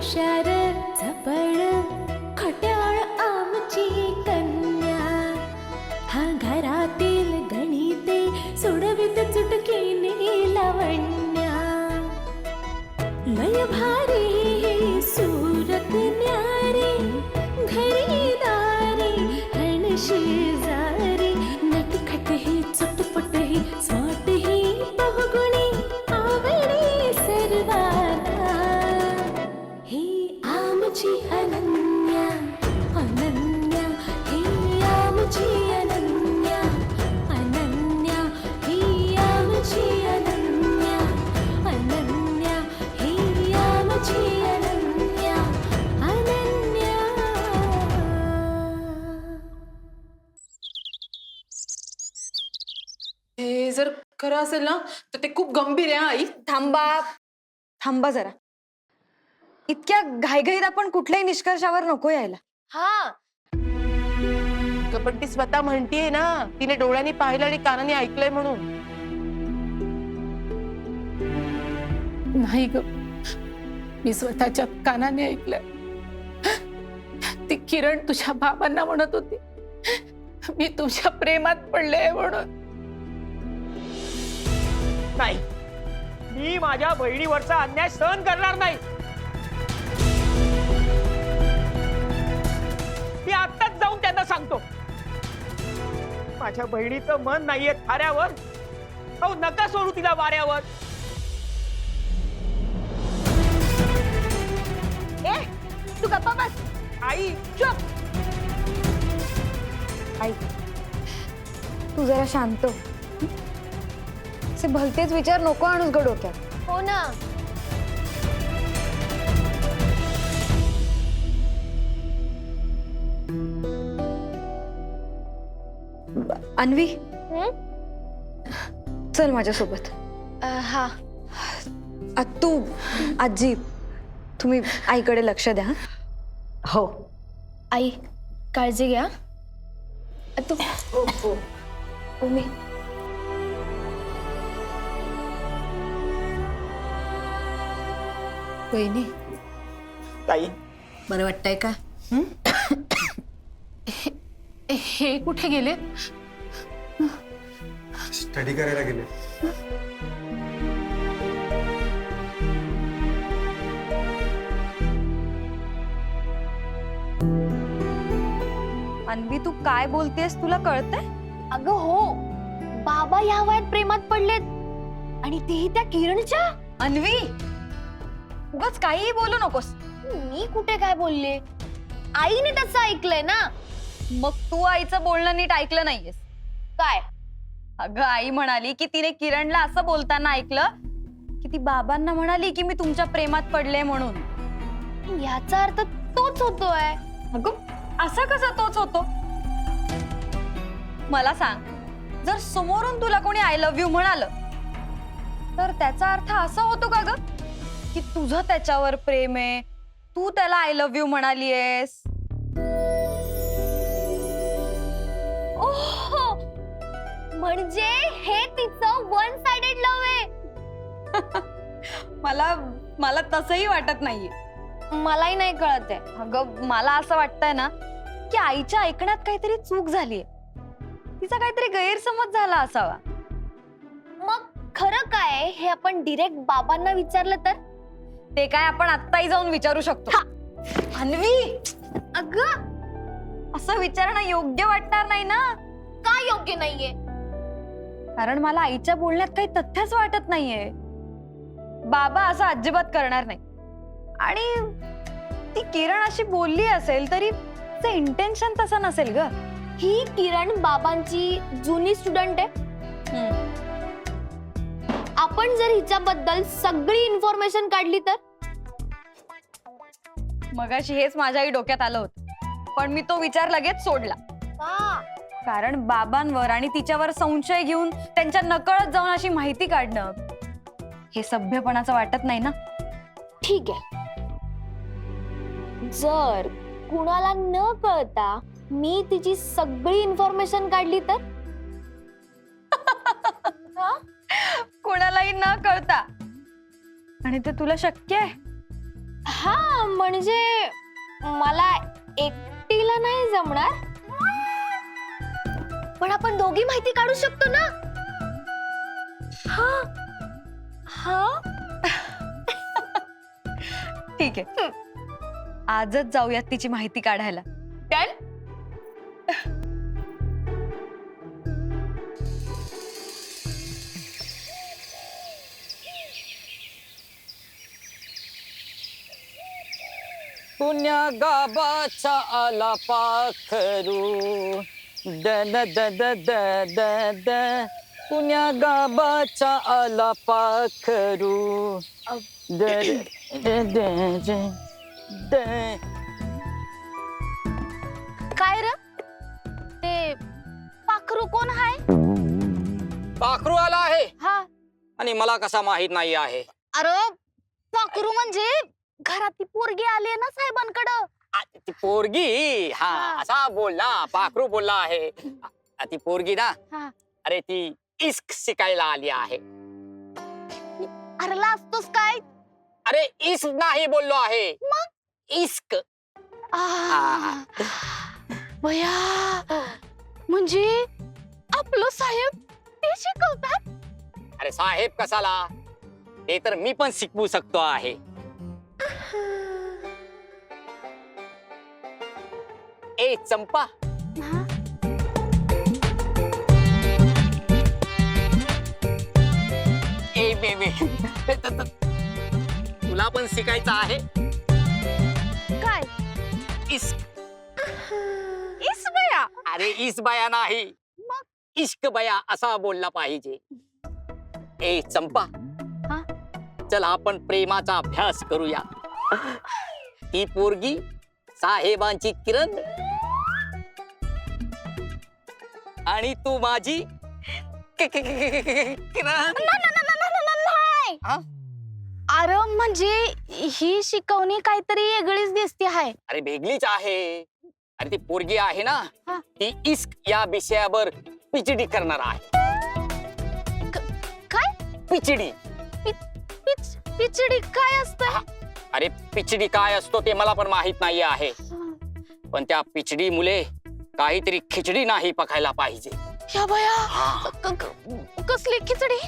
shadow. खरं असेल ना तर ते खूप गंभीर आहे हा, आई. थांबा थांबा जरा. इतक्या घाईघाईत आपण कुठल्याही निष्कर्षावर नको यायला. हा. ग, पण ती स्वतः म्हणतीये ना तिने डोळ्यांनी पाहिलं आणि कानाने ऐकलंय म्हणून. नाही ग. मी स्वतःच्या कानाने ऐकलंय. ती किरण तुझ्या बाबांना म्हणत होती. मी तुझ्या प्रेमात पडले म्हणून. नाही. मी माझ्या बहिणीवरचा अन्याय सहन करणार नाही. मी आत्ताच जाऊन त्यांना सांगतो. माझ्या बहिणीचं मन नाहीये थाऱ्यावर. अहो नका सोडू तिला वाऱ्यावर. ए तू गप्पा बस. आई. चुप. ऐक तू जरा शांत हो. असे भलतेच विचार नको आणूस ग डोक्यात. हो ना. अन्वी? हं? चल माझ्यासोबत. अ, हा. आ, तू आजी तुम्ही आईकडे लक्ष द्या हं? हो. आई काळजी घ्या. अ, तू उमी वहिनी. ताई. बरं वाटतंय का? हे? कुठे गेले? स्टडी करायला गेले. अन्वी तू काय बोलतेस तुला कळतंय? अगं हो बाबा या वयात प्रेमात पडलेत आणि तेही त्या किरणच्या? अन्वी! उगाच काहीही बोलू नकोस. मी कुठे काय बोलले? आईने तसं ऐकलंय ना. मग तू आईचं बोलणं नीट ऐकलं नाहीयेस. काय? अगं आई म्हणाली की तिने किरणला असं बोलताना ऐकलं की ती बाबांना म्हणाली की मी तुमच्या प्रेमात पडले म्हणून. याचा अर्थ तोच होतोय. अगं असा कसा तोच होतो? मला सांग जर समोरून तुला कोणी आय लव्ह यू म्हणालं तर त्याचा अर्थ असा होतो का ग? की तुझं त्याच्यावर प्रेम आहे. तू त्याला आय लव्ह यू म्हणालीयस. ओहो! म्हणजे हे तिचं वन साइडेड लव्ह आहे. मला मला तसंही वाटत नाहीये. मलाही नाही कळत आहे. अगं मला असं वाटतंय ना की आईच्या ऐकण्यात काहीतरी चूक झालीये. तिचा काहीतरी गैरसमज झाला असावा. मग खरं काय हे आपण डिरेक्ट बाबांना विचारलं तर? ते काय आपण आत्ताही जाऊन विचारू शकतो? अन्वी! अगं असं विचारणं योग्य वाटणार नाही ना? का योग्य नाहीये? कारण मला आईच्या बोलण्यात काही तथ्यच वाटत नाहीये. बाबा असं अजिबात करणार नाही. आणि ती किरण अशी बोलली असेल तरी इंटेन्शन तसं नसेल ग. ही किरण बाबांची जुनी स्टुडंट आहे. आपण जर हिच्याबद्दल सगळी इन्फॉर्मेशन काढली तर? मगाशी हेच माझ्याही डोक्यात आलं होतं. पण मी तो विचार लगेच सोडला. कारण बाबांवर आणि तिच्यावर संशय घेऊन त्यांच्या नकळत जाऊन अशी माहिती काढणं हे सभ्यपणाचं वाटत नाही ना? ठीक आहे. जर कुणाला न कळता मी तिची सगळी इन्फॉर्मेशन काढली तर? कोणालाही न कळता. आणि ते तुला शक्य आहे? हा म्हणजे मला एकटीला नाही जमणार. पण आपण दोघी माहिती काढू शकतो ना? हा हा. ठीक आहे. आजच जाऊयात तिची माहिती काढायला. डन पुण्या गाबाचा आला पाखरू. दन द द द द द पुण्या गाबाचा आला पाखरू. द द द द द. काय र? ते पाखरू कोण हाय? पाखरू आला आहे. हा. आणि मला कसा माहीत नाही आहे? अरे पाखरू म्हणजे घरात ती पोरगी आली ना साहेबांकडं? आ, ती पोरगी? हा हा. असा बोलला पाखरू बोलला आहे. आ, ती पोरगी ना हा. अरे ती इश्क शिकायला आली आहे. अरे लाजतोस काय? अरे इश्क नाही बोललो आहे. इश्क आ, बया म्हणजे आपलं साहेब ते शिकवतात? अरे साहेब कसाला ते तर मी पण शिकवू शकतो आहे. ए चंपा हा? ए बेबी तुला पण शिकायचं आहे. काय? इश्क इस बया? अरे इस बया नाही. इश्क बया असा बोलला पाहिजे. ए चंपा. हा? चल आपण प्रेमाचा अभ्यास करूया. ती पोरगी साहेबांची किरण आणि तू माझी हा? अरे म्हणजे ही शिकवणी काहीतरी वेगळीच दिसते आहे अरे वेगळीच आहे. अरे ती पोरगी आहे ना हा. ती इश्क या विषयावर पिचडी करणार आहे. काय? पिचडी पिच पिचडी काय असतं? अरे पिचडी काय असतो ते मला पण माहीत नाही आहे. पण त्या पिचडी मुले काहीतरी खिचडी नाही पकायला पाहिजे. या बया. क- क- कसली खिचडी?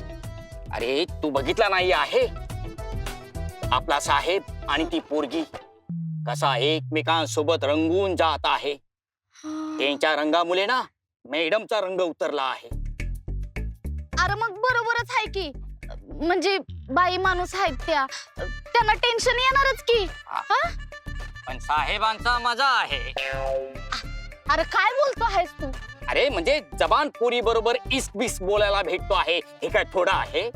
अरे तू बघितला नाही आहे? आपला साहेब आणि ती पोरगी कसा एकमेकांसोबत रंगून जात आहे. त्यांच्या रंगामुळे ना मॅडमचा रंग उतरला आहे. अरे मग बरोबरच आहे की. म्हणजे बाई माणूस आहेत त्या. त्यांना टेन्शन येणारच की. पण साहेबांचा मजा आहे. अरे काय बोलतो आहेस तू? अरे म्हणजे जबान पुरी बरोबर इस्क बिस्क बोलायला भेटतो आहे हे काय थोडं आहे?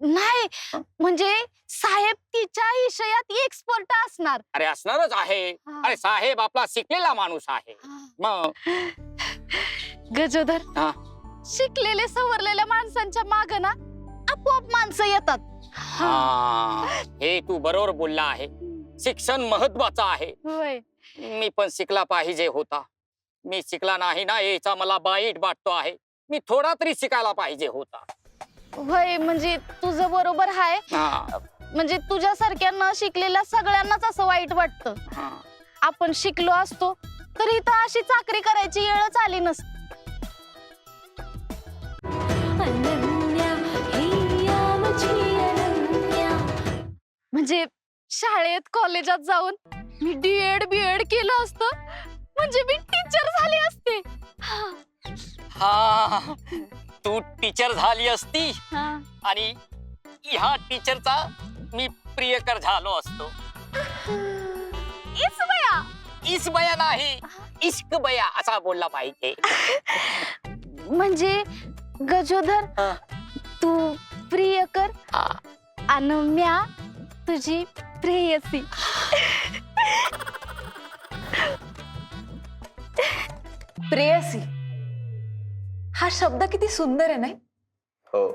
नाही म्हणजे साहेब तिच्या विषयात एक्सपर्ट असणार. अरे असणारच आहे. अरे साहेब आपला शिकलेला माणूस आहे. मग? गजोदर हा. शिकलेले सवरलेल्या माणसांच्या माग ना आपोआप माणसं येतात. हा. हे तू बरोबर बोलला आहे. शिक्षण महत्वाचं आहे. होय. मी पण शिकला पाहिजे होता. मी शिकला नाही ना याचा मला वाईट वाटतो आहे. मी थोडा तरी शिकायला पाहिजे होता. होय म्हणजे तुझं बरोबर आहे हा, म्हणजे तुझ्यासारख्या न शिकलेल्या सगळ्यांनाच असं वाईट वाटतं. हा. आपण शिकलो असतो तर इथं अशी चाकरी करायची वेळच आली नसती. अनन्या हिया मुझी अनन्या म्हणजे शाळेत कॉलेजात जाऊन मी डीएड बीएड केलं असतं. म्हणजे मी टीचर झाले असते. हा, हा तू टीचर झाली असती. हा. आणि ह्या टीचरचा मी प्रियकर झालो असतो. इस बया इस बया नाही इश्क बया असा बोलला पाहिजे. म्हणजे गजोधर. तू प्रिय कर हा. आणि म्या तुझी प्रेयसी. प्रेयसी हा शब्द किती सुंदर आहे नाही? हो.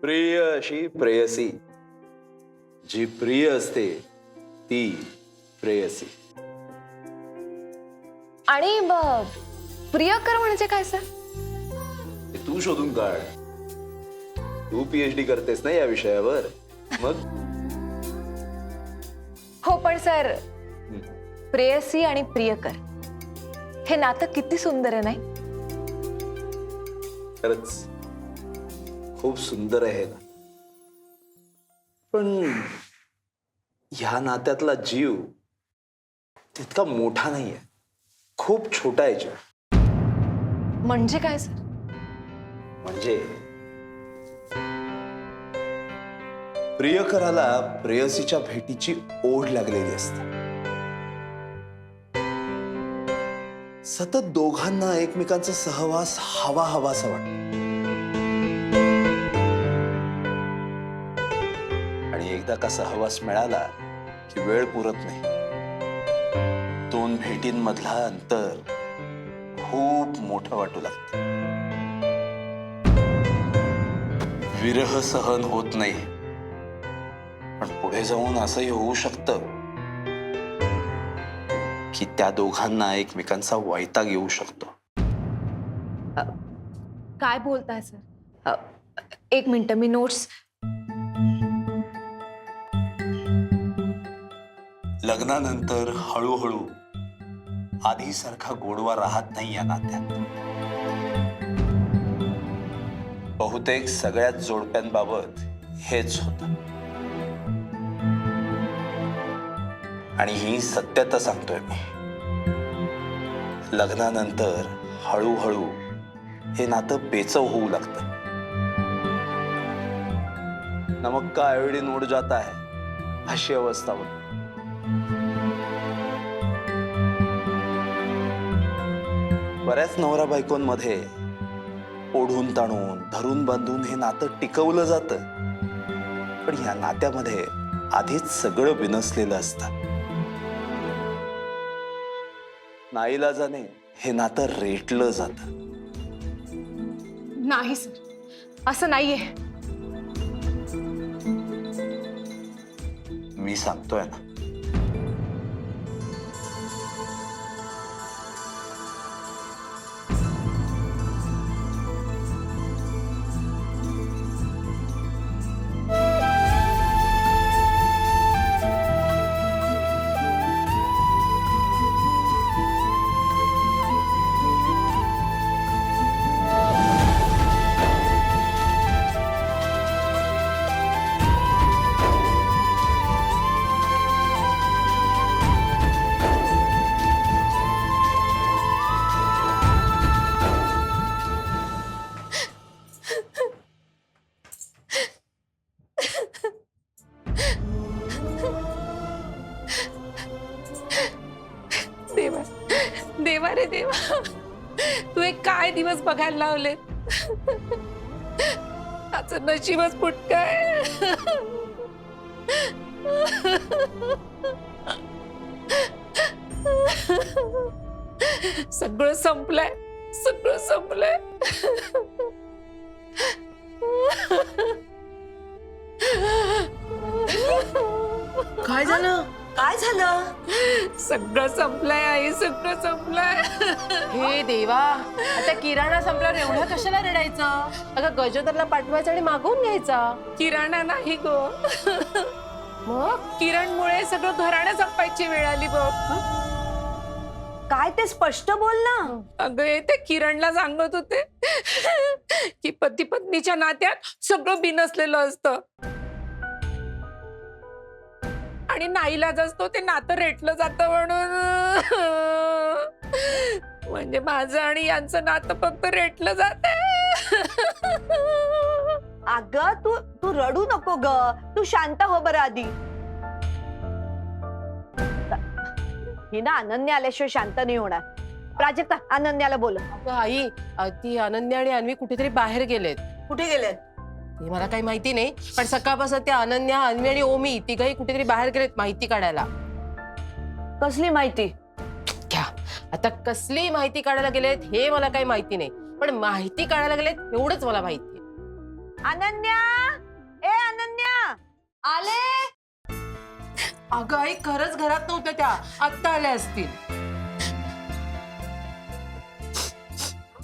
प्रिय अशी प्रेयसी जी प्रिय असते ती प्रेयसी आणि ब- प्रियकर म्हणजे काय सर? ते तू शोधून काढ. तू पीएच डी करतेस ना या विषयावर? मग? हो पण सर प्रेयसी आणि प्रियकर. हे नातं किती सुंदर आहे नाही? खरंच खूप सुंदर आहे ना पण ह्या नात्यातला जीव तितका मोठा नाहीये. खूप छोटा आहे जीव. म्हणजे काय सर? म्हणजे प्रियकराला प्रेयसीच्या भेटीची ओढ लागलेली असते. सतत दोघांना एकमेकांचा सहवास हवा हवासा वाटतो. आणि एकदा का सहवास मिळाला की वेळ पुरत नाही. दोन भेटींमधला अंतर खूप मोठं वाटू लागतं. विरह सहन होत नाही. पण पुढे जाऊन असंही होऊ शकतं की त्या दोघांना एकमेकांचा वैताग येऊ शकतो. काय बोलताय सर? अ, एक मिनिट मी नोट्स लग्नानंतर हळूहळू आधीसारखा गोडवा राहत नाही या नात्यात. बहुतेक सगळ्याच जोडप्यांबाबत हेच होत. आणि ही सत्यता सांगतोय मी. लग्नानंतर हळूहळू हे नातं बेचव होऊ लागतं नमक का आयोडीन उड जाता है अशी अवस्था होती बऱ्याच नवरा बायकोंमध्ये ओढून ताणून धरून बांधून हे नातं टिकवलं जातं. पण ह्या नात्यामध्ये आधीच सगळं बिनसलेलं असतं. नाईलाजाने हे नातं रेटलं जातं. नाही सर. असं नाहीये. मी सांगतोय ना. देवा देवा रे देवा. तू एक काय दिवस बघायला लावले? आजचं नशीबच फुटकाय सगळं संपलंय. सगळं संपलंय. काय झालं? काय झालं? सगळं संपलंय आई सगळं संपलंय. हे देवा आता किराणा संपल्यावर एवढं कशाला रडायचं? अगं गजोदरला पाठवायचा आणि मागवून घ्यायचा. किराणा नाही गो. मग? किरणमुळे सगळं घराणं संपायची वेळ आली बघ. काय ते स्पष्ट बोल ना. अगं हे ते किरणला सांगत होते की पती पत्नीच्या नात्यात सगळं बिनसलेलं असतं. आणि नाईलाज असतो ते नातं रेटलं जातं म्हणून. म्हणजे माझं आणि यांचं नातं फक्त रेटलं जात अग तू तू रडू नको ग. तू शांत हो बरं आधी. ही ना अनन्या आल्याशिवाय शांत नाही होणार. प्राजक्ता अनन्याला बोल आई अ, ती अनन्या आणि अन्वी कुठेतरी बाहेर गेलेत. कुठे गेलेत? ते मला काही माहिती नाही पण सकाळपासून त्या अनन्या अन्वी आणि ओमी तिघही कुठेतरी बाहेर गेलेत माहिती काढायला. कसली माहिती? घ्या. आता कसली माहिती काढायला गेलेत हे मला काही माहिती नाही पण माहिती काढायला गेलेत एवढंच मला माहिती अनन्या! ए अनन्या! आले? अगं आई खरंच घरात नव्हत्या त्या. आत्ता आल्या असतील.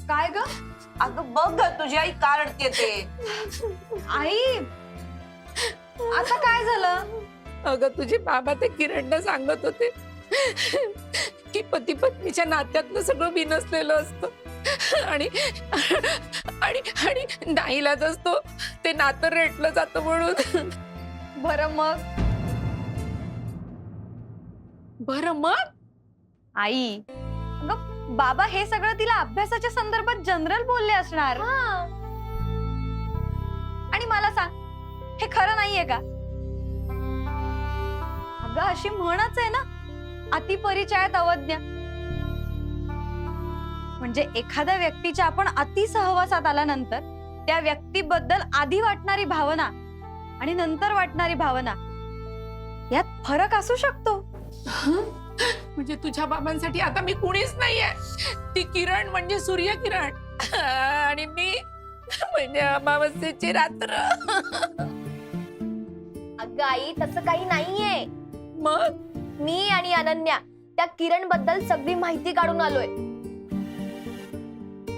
काय ग? अगं बघ ग तुझी आई का रडते ते आई आता काय झालं? अगं तुझे बाबा ते किरणला सांगत होते की पती पत्नीच्या नात्यातलं सगळं बिनसलेलं असतं. आणि आणि आणि नाईलाज असतो ते नातं रेटलं जातं म्हणून. बरं मग? बरं मग? आई बाबा हे सगळं तिला अभ्यासाच्या संदर्भात जनरल बोलले असणार. आणि मला सांग हे खरं नाहीये का? अगं अशी म्हणच आहे ना अतिपरिचयात अवज्ञा. म्हणजे एखाद्या व्यक्तीच्या आपण अति सहवासात आल्यानंतर त्या व्यक्तीबद्दल आधी वाटणारी भावना आणि नंतर वाटणारी भावना यात फरक असू शकतो. म्हणजे तुझ्या बाबांसाठी आता मी कुणीच नाहीये. ती किरण म्हणजे सूर्य किरण. आणि मी म्हणजे अमावस्येची रात्र. अगं आई तसं काही नाहीये. मग? मी आणि अनन्या त्या किरणबद्दल सगळी माहिती काढून आलोय.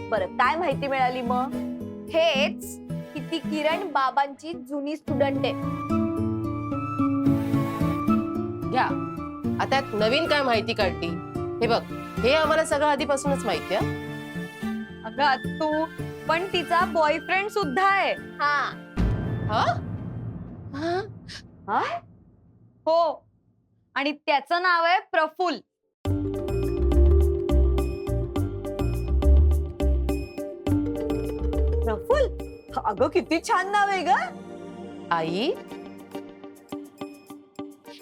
बरं काय माहिती मिळाली मग? हेच की ती किरण बाबांची जुनी स्टुडंट आहे. घ्या आता नवीन काय माहिती काढली? हे बघ हे आम्हाला सगळं आधीपासूनच माहिती आहे अगं तू पण तिचा बॉयफ्रेंड सुद्धा आहे. हा. हा? हो? आणि त्याचं नाव आहे प्रफुल प्रफुल अगं किती छान नाव आहे ग. आई?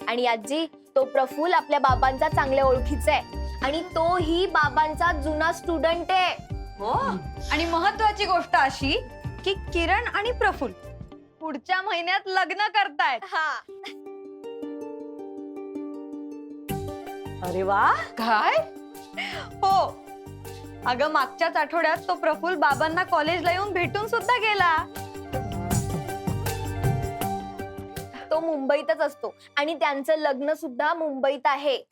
आणि आजी तो प्रफुल आपल्या बाबांचा चांगल्या ओळखीचा आहे. आणि तोही बाबांचा जुना स्टुडंट आहे. हो? आणि महत्वाची गोष्ट अशी की किरण आणि प्रफुल पुढच्या महिन्यात लग्न करतायत. हा. अरे वा. काय? हो. अगं मागच्याच आठवड्यात तो प्रफुल बाबांना कॉलेजला येऊन भेटून सुद्धा गेला. मुंबईतच असतो. आणि त्यांचं लग्न सुद्धा मुंबईत आहे.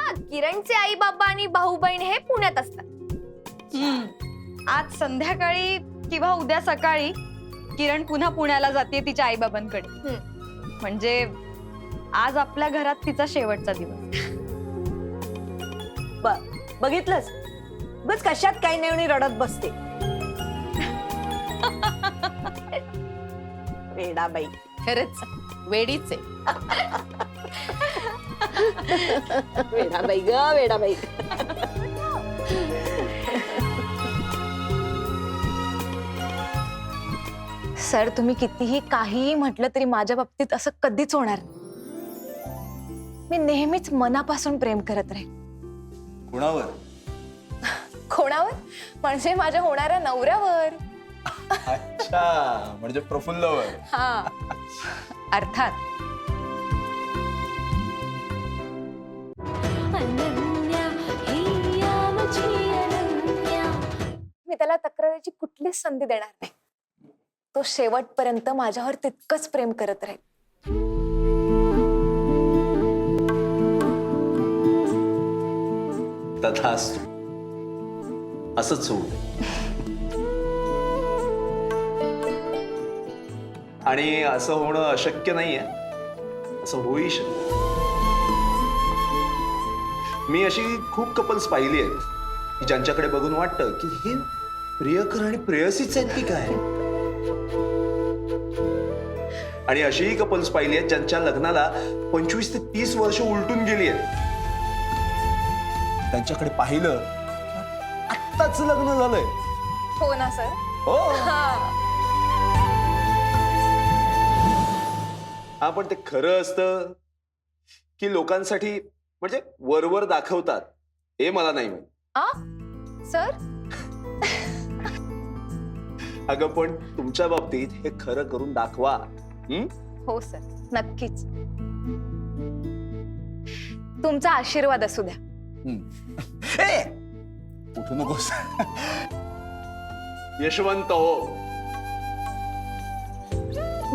हा किरणचे आई बाबा आणि भाऊ बहीण हे पुण्यात असतात. आज संध्याकाळी किंवा उद्या सकाळी किरण पुन्हा पुण्याला जाते तिच्या आईबाबांकडे. म्हणजे आज आपल्या घरात तिचा शेवटचा दिवस. बघितलंस? बस कशात काही नाही आणि रडत बसते. वेडाबाई. खरंच वेडीच आहे. वेडाबाई ग वेडाबाई. सर तुम्ही कितीही काहीही म्हटलं तरी माझ्या बाबतीत असं कधीच होणार नाही. मी नेहमीच मनापासून प्रेम करत राहील कुणावर? कोणावर? म्हणजे माझ्या होणाऱ्या नवऱ्यावर. अच्छा म्हणजे प्रफुल्लवर हा. अर्थात. अनन्या हिया माझी अनन्या. मी त्याला तक्रारीची कुठलीच संधी देणार नाही. तो शेवटपर्यंत माझ्यावर तितकंच प्रेम करत राहील. तथास्तु असंच होऊ दे. आणि असं होणं अशक्य नाहीये. असं होई शकत. मी अशी खूप कपल्स पाहिली आहेत की ज्यांच्याकडे बघून वाटतं की हे प्रियकर आणि प्रेयसीच आहेत की काय? आणि अशीही कपल्स पाहिली आहेत ज्यांच्या लग्नाला पंचवीस ते तीस वर्ष उलटून गेली आहेत. त्यांच्याकडे पाहिलं आत्ताच लग्न झालंय. हो ना सर. हो. हा पण ते खरं असतं की लोकांसाठी म्हणजे वरवर दाखवतात हे मला नाही माहीत. आ? सर? अगं पण तुमच्या बाबतीत हे खरं करून दाखवा. हं? हो सर. नक्कीच. तुमचा आशीर्वाद असू द्या. ए! उठू नकोस. यशवंत हो.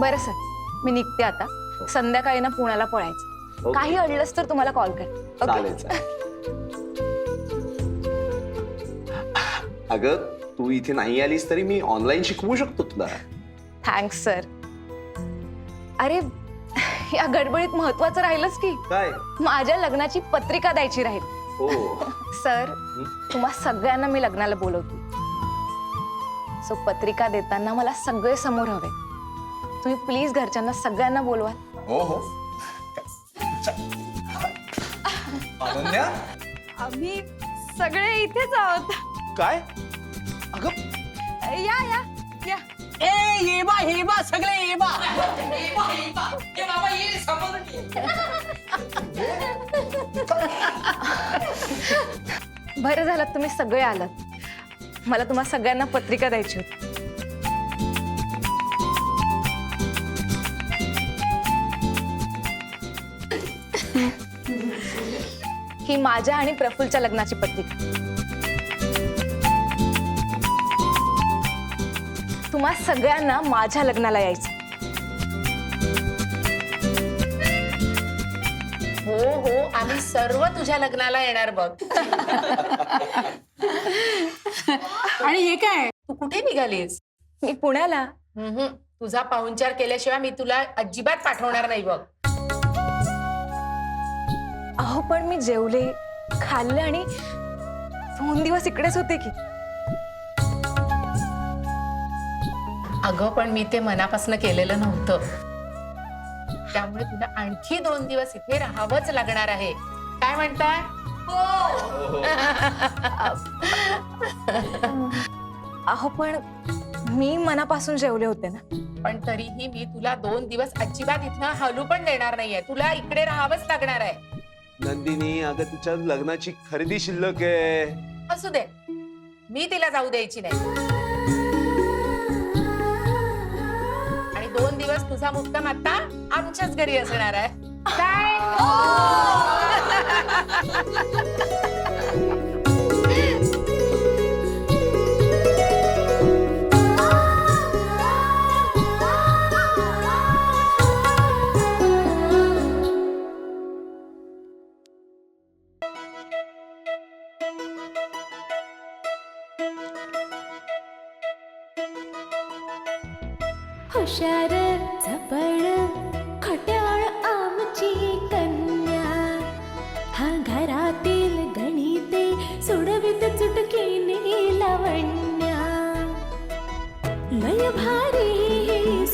बरं सर. मी निघते आता. संध्याकाळी ना पुण्याला पळायचं. काही अडलंच तर तुम्हाला कॉल कर. अगं तू इथे नाही आलीस तरी मी ऑनलाईन शिकवू शकतो तुला. थँक्स सर अरे या गडबडीत महत्वाचं राहिलंच की. काय? माझ्या लग्नाची पत्रिका द्यायची राहील. हो. सर तुम्हा सगळ्यांना मी लग्नाला बोलवते. सो पत्रिका देताना मला सगळे समोर हवे. तुम्ही प्लीज घरच्यांना सगळ्यांना बोलवा. हो हो. अनन्या? आम्ही सगळे इथेच आहोत. काय? अगं. या या या. ए ये बा हे बा सगळे ये बा ये बा ये बा ए बाबा ये. बरं झालं तुम्ही सगळे आलात. मला तुम्हा सगळ्यांना पत्रिका द्यायची होती. ही माझ्या आणि प्रफुलच्या लग्नाची पत्रिका तुम्हा सगळ्यांना माझ्या लग्नाला यायचं. हो हो आम्ही सर्व तुझ्या लग्नाला येणार बघ. आणि हे काय? तू कुठे निघालीस? मी पुण्याला. हम्म, तुझा पाहुणचार केल्याशिवाय मी तुला अजिबात पाठवणार नाही बघ. अहो पण मी जेवले खाल्ले आणि दोन दिवस इकडेच होते की. अगं पण मी ते मनापासून केलेलं नव्हतं. त्यामुळे तुला आणखी दोन दिवस इथे राहावंच लागणार आहे. काय म्हणताय? अहो पण मी मनापासून जेवले होते ना. पण तरीही मी तुला दोन दिवस अजिबात इथनं हलू पण देणार नाहीये. तुला इकडे राहावंच लागणार आहे. नंदिनी अगं तिच्या लग्नाची खरेदी शिल्लक आहे. असू दे. मी तिला जाऊ द्यायची नाही. आणि दोन दिवस तुझा मुक्काम आता आमच्याच घरी असणार आहे. काय? हरे